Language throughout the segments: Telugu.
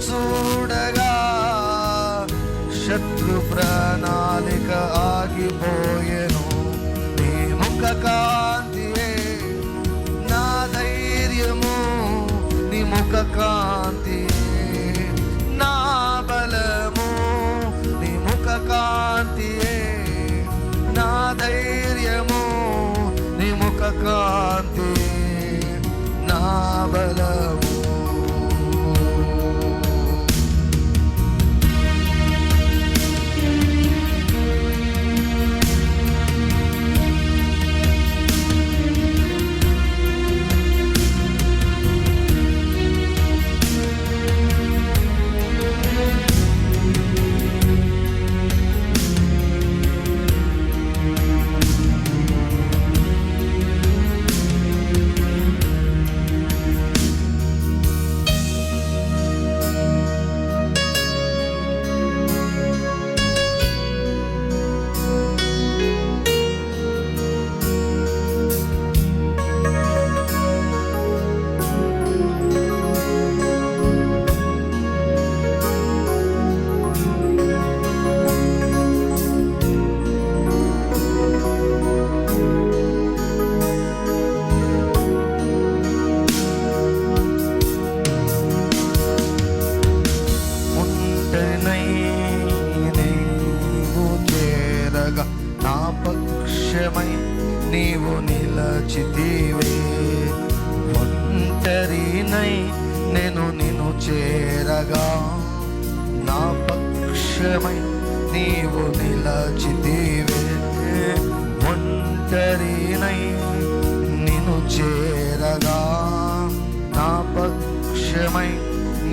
చూడగా శత్రు ప్రణాళిక ఆగిపో ఉండగా నా పక్షమై నీవు నిలచితివే. ఒంటరినై నిను చేరగా నా పక్షమై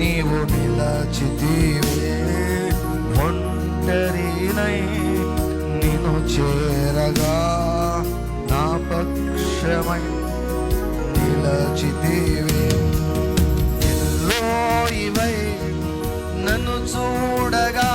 నీవు నిలచితివే. ఒంటరినై నిను చేరగా నా పక్షమై నిలచితివే. ఇవై చూడగా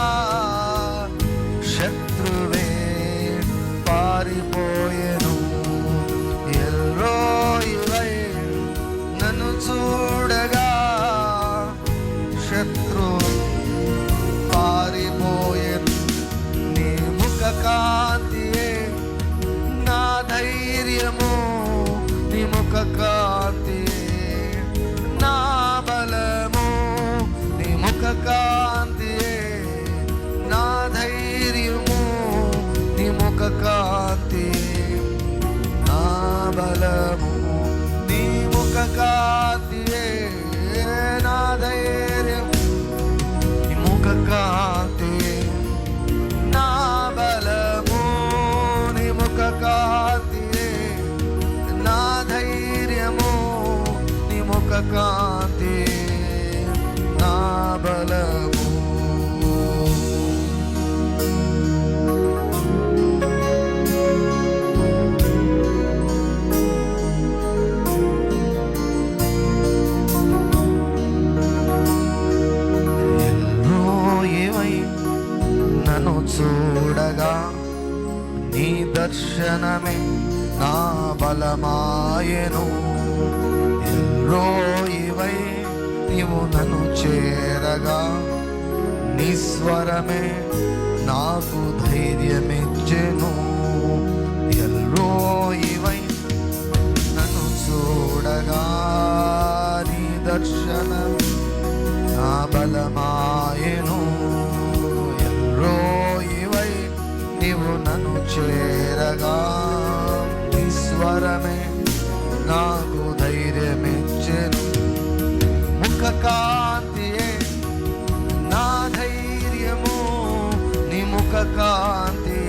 కాంతి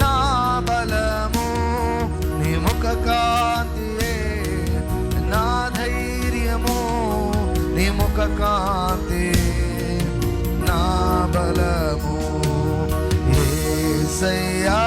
నా బలము నీ ముఖ కాంతి నా ధైర్యము నీ ముఖ కాంతి నా బలము. ఏ సయ్యా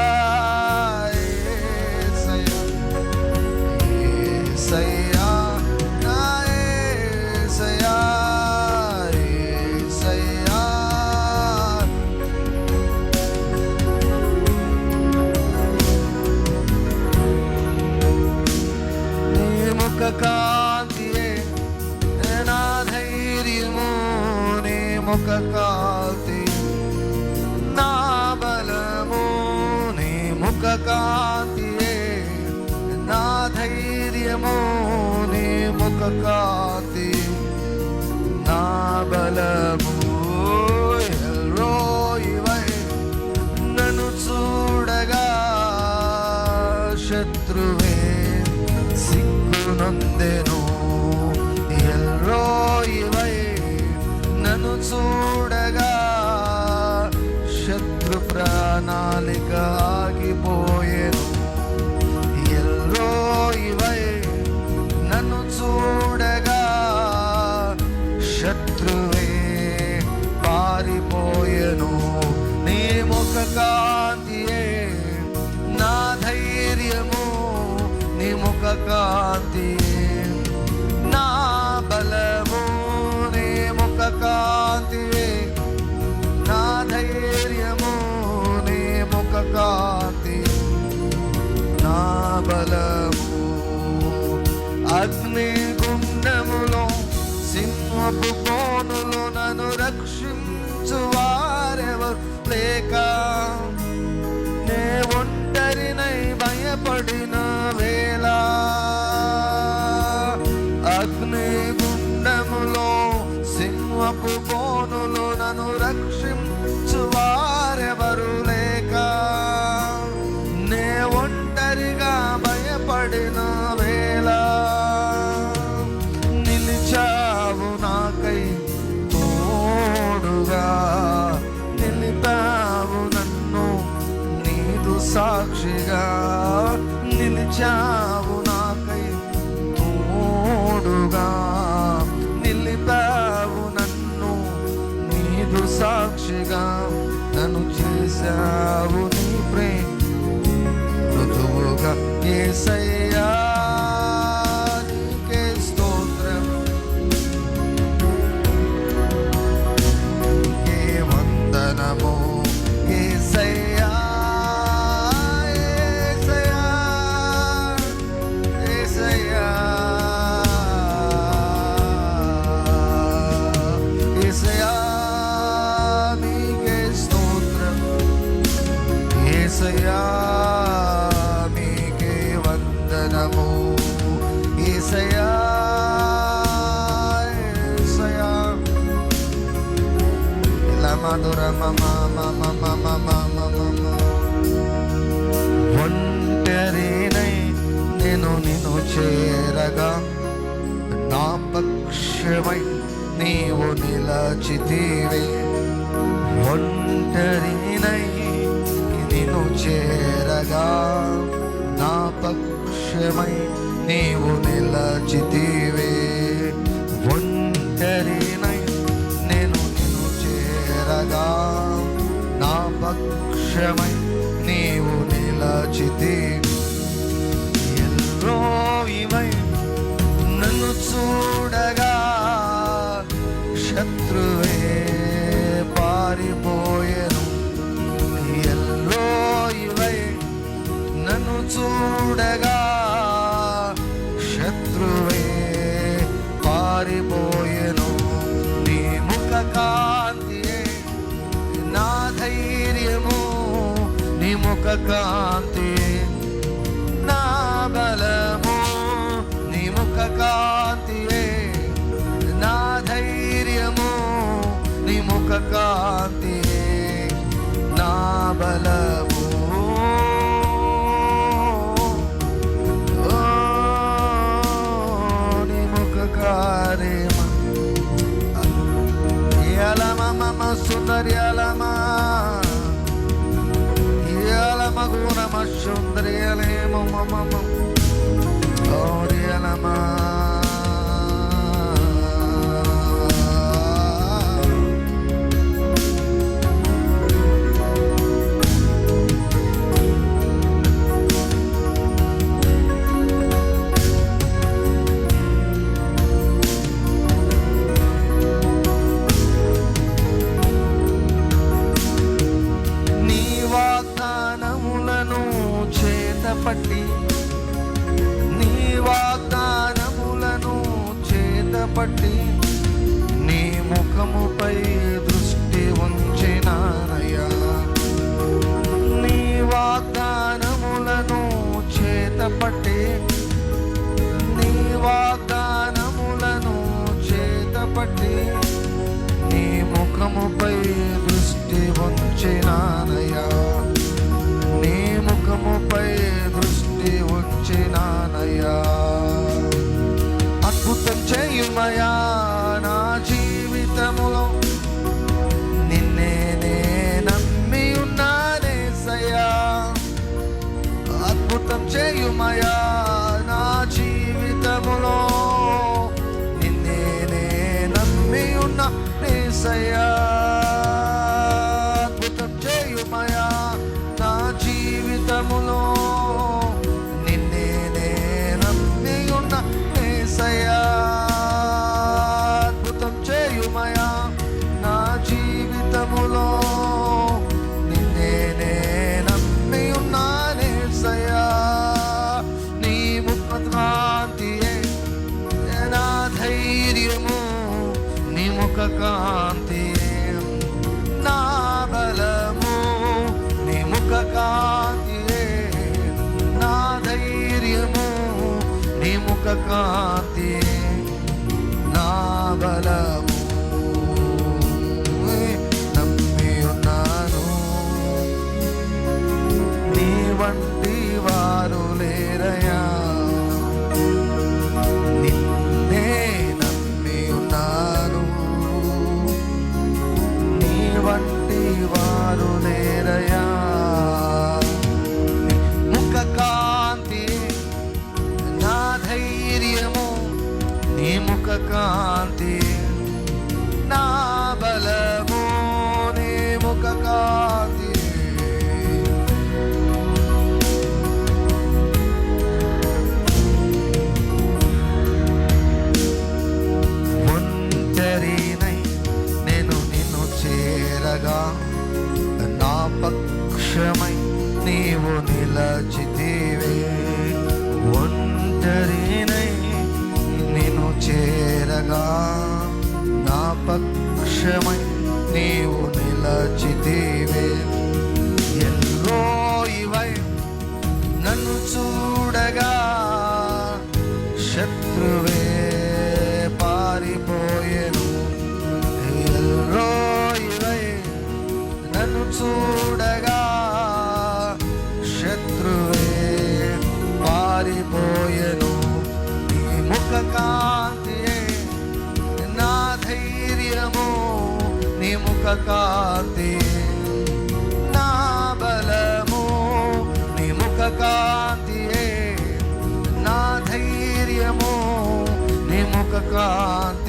ముఖ కాంతి నా బలము నీ ముఖ కాంతియే నా ధైర్యము నీ ముఖ సింహపు కోనులు నన్ను రక్షించు వారెవరు లేక చేశావు నీ ప్రేమ. ఋతువుగా ఏసయ్యా వందనము ఈసయా ఏసయ్యా. ఒంటరినై నేను నిన్ను చేరగా నా పక్షమై నీవు నిలచితివే. ఒంటరినై నిన్ను చేరగా నా పక్ష పక్షమై నీవు నిలచితివే. ఒంటరినై నేను నిన్ను చేరగా నా పక్షమై నీవు నిలచితి ఎల్లో ఇవై నన్ను చూడగా శత్రువే పారిపోయేను. ఎల్లో ఇవై నన్ను చూడగా పారిపోయేను నీ ముఖ కాంతియే నా ధైర్యము. నీ ముఖ కాంతి నా బలము. నీ ముఖ కాంతియే నా ధైర్యము. నీ ముఖ కాంతియే నా బలము. సుందర్యలమ? యలమ గుణమ సుందర్యలేమ మమ ఓర్యలమ నీ ప్రేమయా నా జీవితములో? నిన్నే నే నమ్మి ఉన్నానేసయ్యా అద్భుతం చేయుమయా నా జీవితములో? నిన్నే నే నమ్మి ఉన్న నేసయ్యా కాంతియే నా బలము నీ ముఖ కాంతియే నా ధైర్యము నీ ముఖ కాంతియే నీ ముఖ కాంతి నా బలము నీ ముఖ కాంతి. ఒంటరినై నేను నిన్ను చేరగా నా పక్షమై నీవు నిలచి చేరగా నా పక్షమై నీవు నిలచితివే. ఎల్లో ఇవై నన్ను చూడగా శత్రువే పారిపోయేను. ఇవై నన్ను చూడగా శత్రువే పారిపోయేను. నీ ముఖ కాంతి నా బలము నీ ముఖ కాంతియే నా ధైర్యము నీ ముఖ కాంతి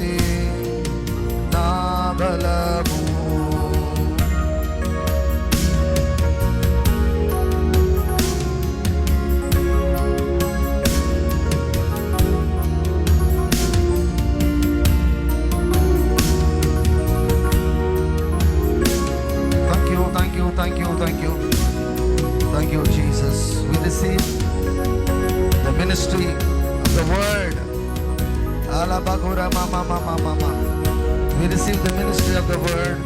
ministry of the word. We receive the ministry of the word.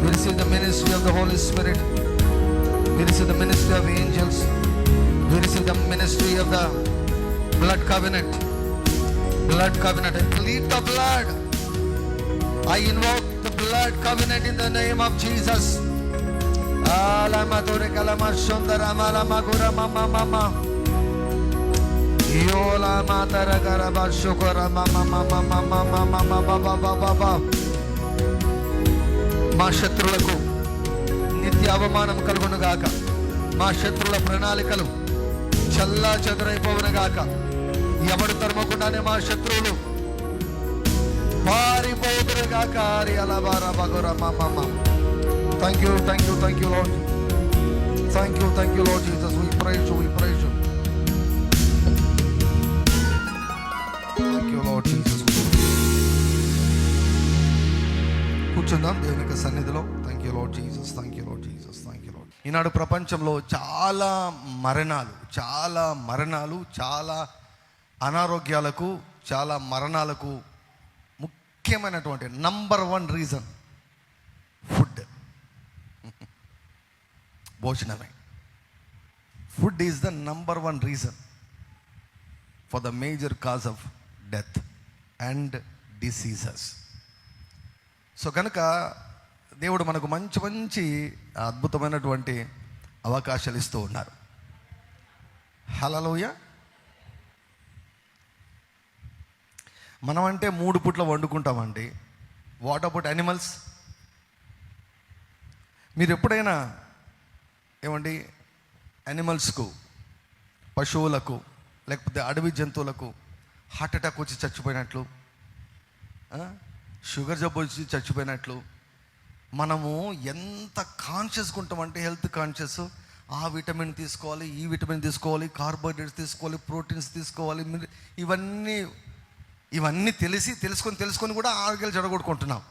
We receive the ministry of the Holy Spirit. We receive the ministry of angels. We receive the ministry of the blood covenant. Blood covenant. I plead the blood. I invoke the blood covenant in the name of Jesus. Alama dore kalama shondara mama mama. Yola matara garaba shukura mama mama mama mama mama baba baba. మా శత్రులకు నిత్య అవమానం కలుగును గాక మా శత్రుల ప్రణాళికలు చల్లా చెదరైపోవును గాక ఎవడు తరమకుండానే మా శత్రువులు పారిపోదురు గాక హరి అలబారా బగురా మమ్మ thank you thank you thank you Lord thank you thank you Lord Jesus we praise we praise కూర్చుందాం దేవుని యొక్క సన్నిధిలో. Thank you Lord Jesus thank you Lord Jesus thank you Lord ఈనాడు ప్రపంచంలో చాలా మరణాలు చాలా మరణాలు చాలా అనారోగ్యాలకు చాలా మరణాలకు ముఖ్యమైనటువంటి నంబర్ వన్ రీజన్ ఫుడ్ భోజనమే. Food is the number one reason for the major cause of death and diseases so కనుక దేవుడు మనకు మంచి మంచి అద్భుతమైనటువంటి అవకాశాలు ఇస్తూ ఉన్నారు. హలలోయ మనం అంటే మూడు పుట్ల వండుకుంటామండి. వాట్ అబౌట్ యానిమల్స్ మీరు ఎప్పుడైనా ఏమండి యానిమల్స్కు పశువులకు లేకపోతే అడవి జంతువులకు హార్ట్ అటాక్ వచ్చి చచ్చిపోయినట్లు? షుగర్ జబ్బు వచ్చి చచ్చిపోయినట్లు. మనము ఎంత కాన్షియస్గా ఉంటామంటే హెల్త్ కాన్షియస్ ఆ విటమిన్ తీసుకోవాలి ఈ విటమిన్ తీసుకోవాలి కార్బోహైడ్రేట్స్ తీసుకోవాలి ప్రోటీన్స్ తీసుకోవాలి ఇవన్నీ ఇవన్నీ తెలిసి తెలుసుకొని తెలుసుకొని కూడా ఆరోగ్యాలు జడగొట్టుకుంటున్నాం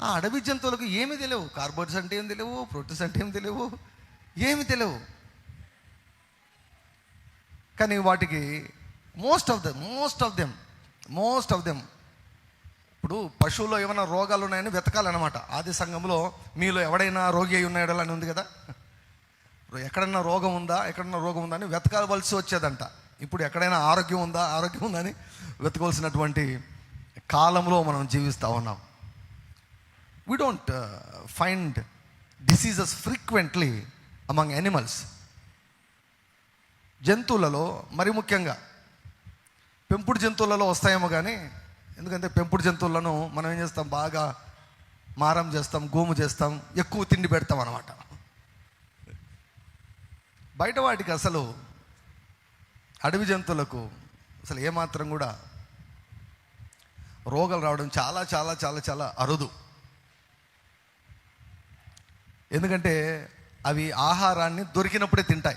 ఆ అడవి జంతువులకు ఏమీ తెలియవు. కార్బోహైడ్రేట్స్ అంటే ఏం తెలియవు ప్రోటీన్స్ అంటే ఏం తెలియవు ఏమి తెలియవు. కానీ వాటికి most of them most of them most of them ఇప్పుడు పశువులో ఏమైనా రోగాలు ఉన్నాయని వెతకాలన్నమాట. ఆది సంఘంలో మీలో ఎవడైనా రోగి అయి ఉన్నాడు అని ఉంది కదా? ఎక్కడన్నా రోగం ఉందా? ఎక్కడన్నా రోగం ఉందా అని వెతకాల్సి వచ్చేదంట. ఇప్పుడు ఎక్కడైనా ఆరోగ్యం ఉందా? ఆరోగ్యం ఉందా అని వెతకవలసినటువంటి కాలంలో మనం జీవిస్తూ ఉన్నాం. We don't find diseases frequently among animals జంతువులలో మరి ముఖ్యంగా పెంపుడు జంతువులలో వస్తాయేమో కానీ ఎందుకంటే పెంపుడు జంతువులను మనం ఏం చేస్తాం? బాగా మారం చేస్తాం గోము చేస్తాం ఎక్కువ తిండి పెడతాం అనమాట బయట వాటికి అసలు అడవి జంతువులకు అసలు ఏమాత్రం కూడా రోగాలు రావడం చాలా చాలా చాలా చాలా అరుదు. ఎందుకంటే అవి ఆహారాన్ని దొరికినప్పుడే తింటాయి.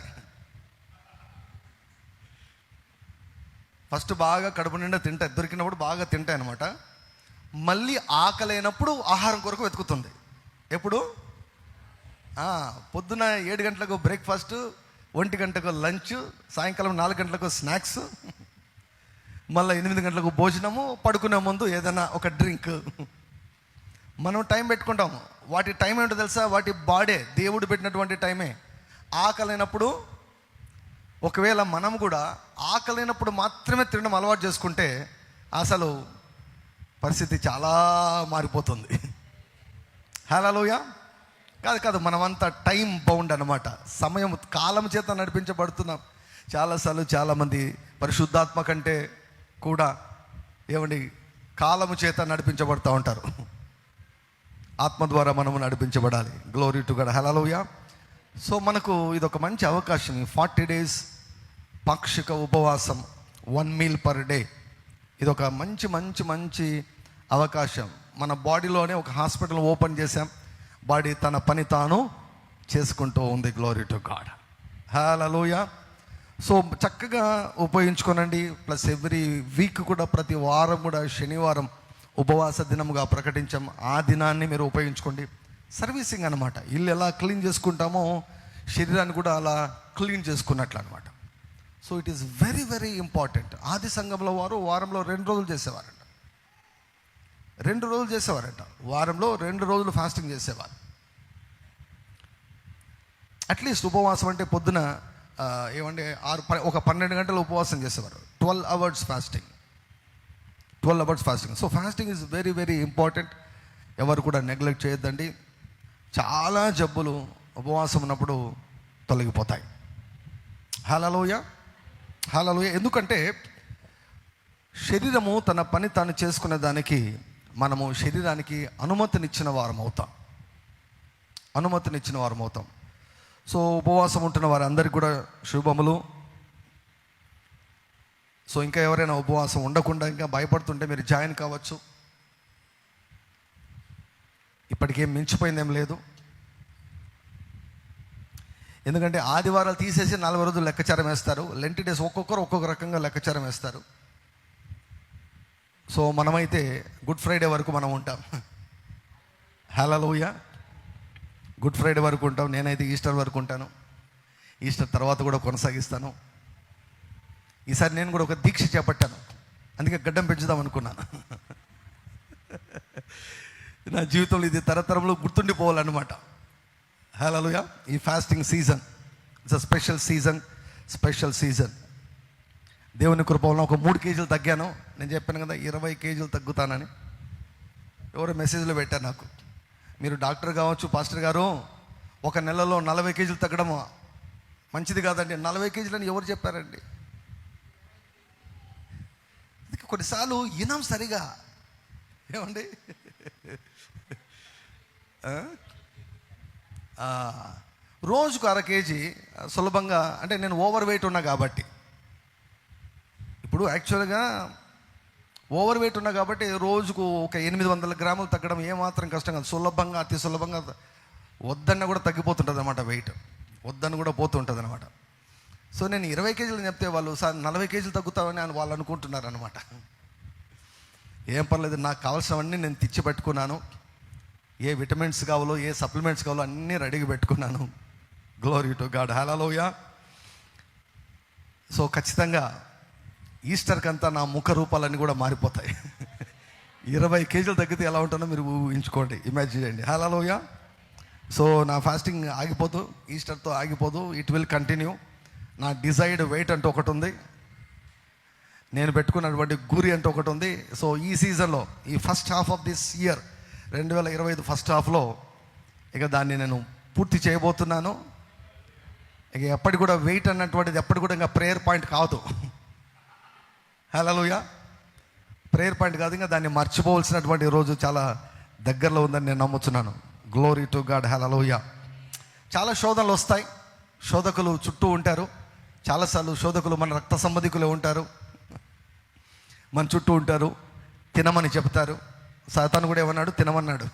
ఫస్ట్ బాగా కడుపు నిండా తింటాయి దొరికినప్పుడు బాగా తింటాయి అనమాట మళ్ళీ ఆకలైనప్పుడు ఆహారం కొరకు వెతుకుతుంది. ఎప్పుడు? పొద్దున ఏడు గంటలకు బ్రేక్ఫాస్ట్ ఒంటి గంటకు లంచ్ సాయంకాలం నాలుగు గంటలకు స్నాక్స్ మళ్ళీ ఎనిమిది గంటలకు భోజనము పడుకునే ముందు ఏదైనా ఒక డ్రింక్ మనం టైం పెట్టుకుంటాము. వాటి టైం ఏంటో తెలుసా? వాటి బాడే దేవుడు పెట్టినటువంటి టైమే. ఆకలైనప్పుడు ఒకవేళ మనం కూడా ఆకలినప్పుడు మాత్రమే తినడం అలవాటు చేసుకుంటే అసలు పరిస్థితి చాలా మారిపోతుంది. హలోయ కాదు కాదు మనమంతా టైం బౌండ్ అనమాట సమయం కాలం చేత నడిపించబడుతున్నాం చాలాసార్లు చాలామంది పరిశుద్ధాత్మ కంటే కూడా ఏమండి కాలము చేత నడిపించబడుతూ ఉంటారు. ఆత్మ ద్వారా మనము నడిపించబడాలి. గ్లోరీ టు గడ్ హలోయ సో మనకు ఇది ఒక మంచి అవకాశం. ఫార్టీ డేస్ పాక్షిక ఉపవాసం వన్ మీల్ పర్ డే. ఇది ఒక మంచి మంచి మంచి అవకాశం. మన బాడీలోనే ఒక హాస్పిటల్ ఓపెన్ చేశాం. బాడీ తన పని తాను చేసుకుంటూ ఉంది. Glory to God hallelujah so చక్కగా ఉపయోగించుకోనండి. ప్లస్ ఎవ్రీ వీక్ కూడా ప్రతి వారం కూడా శనివారం ఉపవాస దినముగా ప్రకటించాం. ఆ దినాన్ని మీరు ఉపయోగించుకోండి. సర్వీసింగ్ అనమాట ఇల్లు ఎలా క్లీన్ చేసుకుంటామో శరీరాన్ని కూడా అలా క్లీన్ చేసుకున్నట్లు అనమాట so it is very very important ఆది సంఘంలో వారు వారంలో రెండు రోజులు చేసేవారంట. రెండు రోజులు చేసేవారంట. వారంలో రెండు రోజులు ఫాస్టింగ్ చేసేవారు. అట్లీస్ట్ ఉపవాసం అంటే పొద్దున ఏమంటే ఆరు ప- ఒక పన్నెండు గంటలు ఉపవాసం చేసేవారు. Twelve hours fasting. Twelve hours fasting. So fasting is very very important ఎవరు కూడా నెగ్లెక్ట్ చేయొద్దండి. చాలా జబ్బులు ఉపవాసం ఉన్నప్పుడు తొలగిపోతాయి. హలలోయ హలలోయ ఎందుకంటే శరీరము తన పని తాను చేసుకునే దానికి మనము శరీరానికి అనుమతినిచ్చిన వారం అవుతాం. అనుమతినిచ్చిన వారం అవుతాం. సో ఉపవాసం ఉంటున్న వారందరికీ కూడా శుభములు. సో ఇంకా ఎవరైనా ఉపవాసం ఉండకుండా ఇంకా భయపడుతుంటే మీరు జాయిన్ కావచ్చు. ఇప్పటికేం మించిపోయిందేం లేదు. ఎందుకంటే ఆదివారాలు తీసేసి నలభై రోజులు లెక్కచారం వేస్తారు. లెంటి డేస్ ఒక్కొక్కరు ఒక్కొక్క రకంగా లెక్కచారం వేస్తారు. సో మనమైతే గుడ్ ఫ్రైడే వరకు మనం ఉంటాం. హలోయ గుడ్ ఫ్రైడే వరకు ఉంటాం. నేనైతే ఈస్టర్ వరకు ఉంటాను. ఈస్టర్ తర్వాత కూడా కొనసాగిస్తాను. ఈసారి నేను కూడా ఒక దీక్ష చేపట్టాను. అందుకే గడ్డం పెంచుదాం అనుకున్నాను. నా జీవితంలో ఇది తరతరంలో గుర్తుండిపోవాలన్నమాట. హలోయా ఈ fasting season it's a special season special season దేవుని కృపవలన ఒక మూడు కేజీలు తగ్గాను. నేను చెప్పాను కదా ఇరవై కేజీలు తగ్గుతానని. ఎవరో మెసేజ్లో పెట్టారు నాకు. మీరు డాక్టర్ కావచ్చు పాస్టర్ గారు ఒక నెలలో నలభై కేజీలు తగ్గడం మంచిది కాదండి. నలభై కేజీలు అని ఎవరు చెప్పారండి? కొన్నిసార్లు ఇనం సరిగా. ఏమండి? రోజుకు అర కేజీ సులభంగా అంటే నేను ఓవర్ వెయిట్ ఉన్నా కాబట్టి. ఇప్పుడు యాక్చువల్గా ఓవర్ వెయిట్ ఉన్నా కాబట్టి రోజుకు ఒక ఎనిమిది వందల గ్రాములు తగ్గడం ఏమాత్రం కష్టం కాదు. సులభంగా అతి సులభంగా వద్దన్న కూడా తగ్గిపోతుంటుంది అనమాట వెయిట్. వద్దన్న కూడా పోతుంటుంది అనమాట సో నేను ఇరవై కేజీలు చెప్తే వాళ్ళు సార్ నలభై కేజీలు తగ్గుతామని అని వాళ్ళు అనుకుంటున్నారు అనమాట ఏం పర్లేదు నాకు కావాల్సినవన్నీ నేను తెచ్చి పెట్టుకున్నాను. ఏ విటమిన్స్ కావాలో ఏ సప్లిమెంట్స్ కావాలో అన్నీ రెడీగా పెట్టుకున్నాను. Glory to God hallelujah so ఖచ్చితంగా ఈస్టర్కి అంతా నా ముఖ రూపాలన్నీ కూడా మారిపోతాయి. ఇరవై కేజీలు తగ్గితే ఎలా ఉంటుందో మీరు ఊహించుకోండి. ఇమాజిన్ చేయండి. హలోయ సో నా ఫాస్టింగ్ ఆగిపోదు ఈస్టర్తో ఆగిపోదు. ఇట్ విల్ కంటిన్యూ నా డిజైర్డ్ వెయిట్ అంటూ ఒకటి ఉంది. నేను పెట్టుకున్నటువంటి గురి అంటే ఒకటి ఉంది. సో ఈ సీజన్లో ఈ first half of this year రెండు వేల ఇరవై ఐదు ఫస్ట్ హాఫ్లో ఇక దాన్ని నేను పూర్తి చేయబోతున్నాను. ఇక ఎప్పటి కూడా వెయిట్ అన్నటువంటిది ఎప్పటి కూడా ఇంకా ప్రేయర్ పాయింట్ కాదు. హలోయ ప్రేయర్ పాయింట్ కాదు ఇంకా దాన్ని మర్చిపోవలసినటువంటి రోజు చాలా దగ్గరలో ఉందని నేను నమ్ముతున్నాను. గ్లోరీ టు గాడ్ హలోయ చాలా శోధనలు వస్తాయి. శోధకులు చుట్టూ ఉంటారు. చాలాసార్లు శోధకులు మన రక్త సంబంధికులే ఉంటారు. మన చుట్టూ ఉంటారు తినమని చెప్తారు. సాతాను కూడా ఏమన్నాడు? తినమన్నాడు.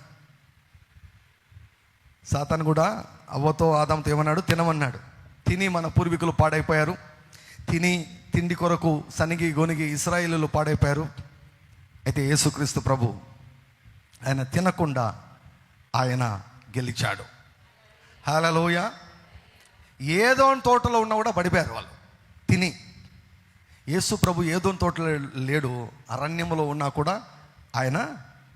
సాతాను కూడా అవ్వతో ఆదాంతో ఏమన్నాడు? తినమన్నాడు. తిని మన పూర్వీకులు పాడైపోయారు. తిని తిండి కొరకు సనిగి గొనిగి ఇస్రాయిలు పాడైపోయారు. అయితే యేసుక్రీస్తు ప్రభు ఆయన తినకుండా ఆయన గెలిచాడు. హలలోయ ఏదో తోటలో ఉన్నా కూడా పడిపోయారు వాళ్ళు. తిని యేసు ప్రభు ఏదో తోట లేడు అరణ్యములో ఉన్నా కూడా ఆయన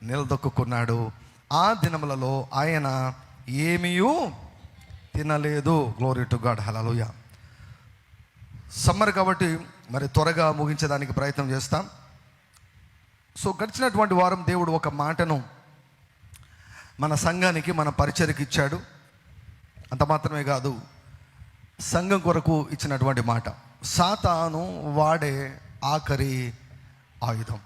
నిలదొక్కున్నాడు. ఆ దినములలో ఆయన ఏమీయూ తినలేదు. Glory to God hallelujah summer కాబట్టి మరి త్వరగా ముగించడానికి ప్రయత్నం చేస్తాం. సో గడిచినటువంటి వారం దేవుడు ఒక మాటను మన సంఘానికి మన పరిచయకి ఇచ్చాడు. అంత మాత్రమే కాదు సంఘం కొరకు ఇచ్చినటువంటి మాట. సాతాను వాడే ఆఖరి ఆయుధం.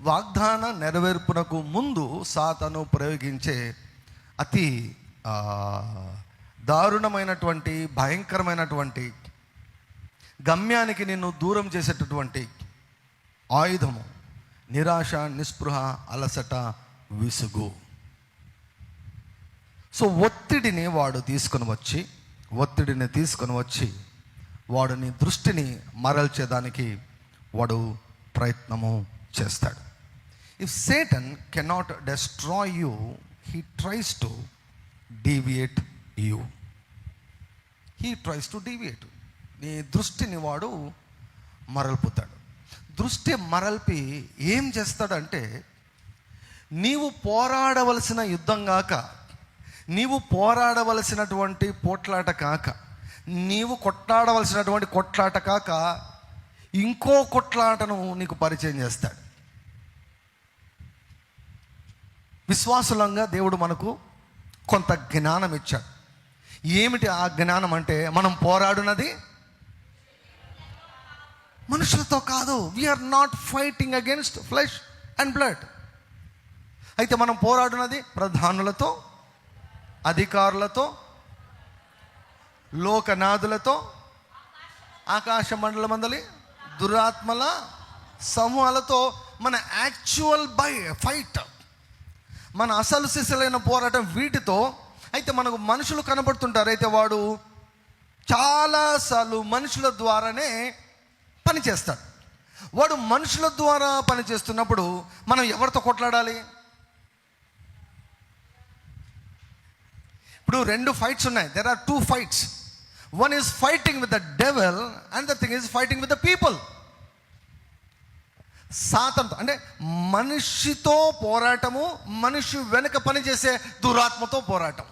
వాగ్దాన నెరవేర్పునకు ముందు సాతాను ప్రయోగించే అతి దారుణమైనటువంటి భయంకరమైనటువంటి గమ్యానికి నిన్ను దూరం చేసేటటువంటి ఆయుధము నిరాశ నిస్పృహ అలసట విసుగు. సో ఒత్తిడిని వాడు తీసుకొని వచ్చి ఒత్తిడిని తీసుకొని వచ్చి వాడు నీ దృష్టిని మరల్చేదానికి వాడు ప్రయత్నము చేస్తాడు. If Satan cannot destroy you he tries to deviate you he tries to deviate నీ దృష్టిని వాడు మరల్పుతాడు. దృష్టి మరల్పి ఏం చేస్తాడంటే నీవు పోరాడవలసిన యుద్ధం కాక నీవు పోరాడవలసినటువంటి పోట్లాట కాక నీవు కొట్లాడవలసినటువంటి కొట్లాట కాక ఇంకో కొట్లాటను నీకు పరిచయం చేస్తాడు. విశ్వాసులంగా దేవుడు మనకు కొంత జ్ఞానం ఇచ్చాడు. ఏమిటి ఆ జ్ఞానం అంటే మనం పోరాడునది? మనుషులతో కాదు we are not fighting against flesh and blood అయితే మనం పోరాడునది ప్రధానులతో అధికారులతో లోకనాథులతో ఆకాశ మండల మందలి దురాత్మల సమూహాలతో మన యాక్చువల్ బై ఫైట్ మన అసలు సిసలైన పోరాటం వీటితో అయితే మనకు మనుషులు కనబడుతుంటారు అయితే వాడు చాలాసార్లు మనుషుల ద్వారానే పనిచేస్తాడు వాడు మనుషుల ద్వారా పనిచేస్తున్నప్పుడు మనం ఎవరితో కొట్లాడాలి? ఇప్పుడు రెండు ఫైట్స్ ఉన్నాయి. There are two fights one is fighting with the devil and the thing is fighting with the people సాతంతో అంటే మనిషితో పోరాటము మనిషి వెనుక పనిచేసే దురాత్మతో పోరాటం.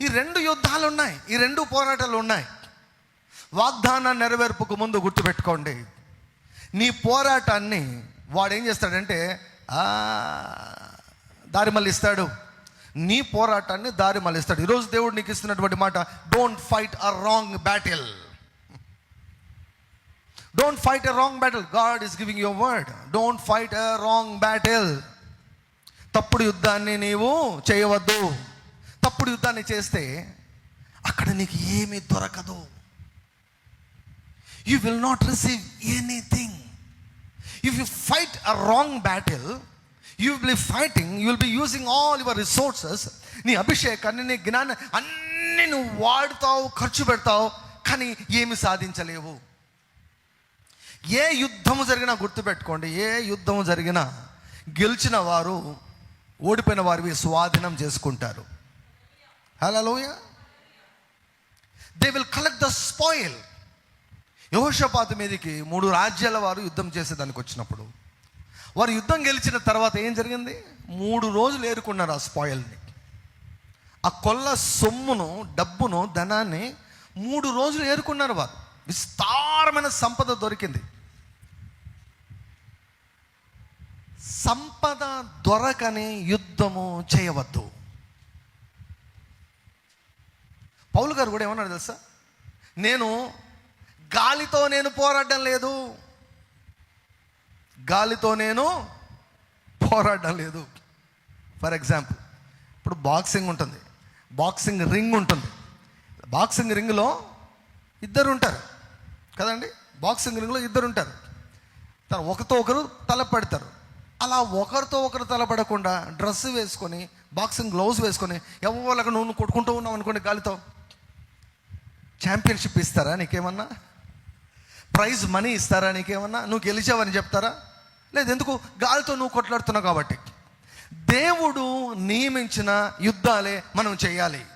ఈ రెండు యుద్ధాలు ఉన్నాయి. ఈ రెండు పోరాటాలు ఉన్నాయి. వాగ్దాన నెరవేర్పుకు ముందు గుర్తుపెట్టుకోండి. నీ పోరాటాన్ని వాడు ఏం చేస్తాడంటే దారి మళ్ళీ ఇస్తాడు నీ పోరాటాన్ని దారి మళ్ళిస్తాడు. ఈరోజు దేవుడు నీకు ఇస్తున్నటువంటి మాట don't fight a wrong battle don't fight a wrong battle God is giving your word don't fight a wrong battle తప్పుడు యుద్ధాన్ని నీవు చేయవద్దు. తప్పుడు యుద్ధాన్ని చేస్తే అక్కడ నీకు ఏమీ దొరకదు. You will not receive anything if you fight a wrong battle you will be fighting you will be using all your resources నీ అభిషేకాన్ని నీ జ్ఞానం అన్ని నువ్వు వాడుతావు ఖర్చు పెడతావు కానీ ఏమి సాధించలేవు. ఏ యుద్ధము జరిగినా గుర్తుపెట్టుకోండి ఏ యుద్ధము జరిగినా గెలిచిన వారు ఓడిపోయిన వారివి స్వాధీనం చేసుకుంటారు. Hallelujah they will collect the spoil యహోషపాత మీదకి మూడు రాజ్యాల వారు యుద్ధం చేసేదానికి వచ్చినప్పుడు. వారు యుద్ధం గెలిచిన తర్వాత ఏం జరిగింది? మూడు రోజులు ఏరుకున్నారు ఆ స్పాయిల్ని. ఆ కొల్ల సొమ్మును డబ్బును ధనాన్ని మూడు రోజులు ఏరుకున్నారు వారు. విస్తారమైన సంపద దొరికింది. సంపద దొరకని యుద్ధము చేయవద్దు. పౌలు గారు కూడా ఏమన్నాడు తెలుసా? నేను గాలితో నేను పోరాడడం లేదు. గాలితో నేను పోరాడడం లేదు. ఫర్ ఎగ్జాంపుల్ ఇప్పుడు బాక్సింగ్ ఉంటుంది. బాక్సింగ్ రింగ్ ఉంటుంది. బాక్సింగ్ రింగ్లో ఇద్దరు ఉంటారు కదండి? బాక్సింగ్ రింగ్లో ఇద్దరు ఉంటారు తను ఒకరితో ఒకరు తలపడతారు. అలా ఒకరితో ఒకరు తలపడకుండా డ్రెస్ వేసుకొని బాక్సింగ్ గ్లౌజ్ వేసుకొని ఎవరికి నువ్వు కొట్టుకుంటూ ఉన్నావు అనుకోండి గాలితో. ఛాంపియన్షిప్ ఇస్తారా నీకేమన్నా? ప్రైజ్ మనీ ఇస్తారా నీకేమన్నా? నువ్వు గెలిచావని చెప్తారా? లేదు ఎందుకు గాలితో నువ్వు కొట్లాడుతున్నావు కాబట్టి. దేవుడు నియమించిన యుద్ధాలే మనం చేయాలి.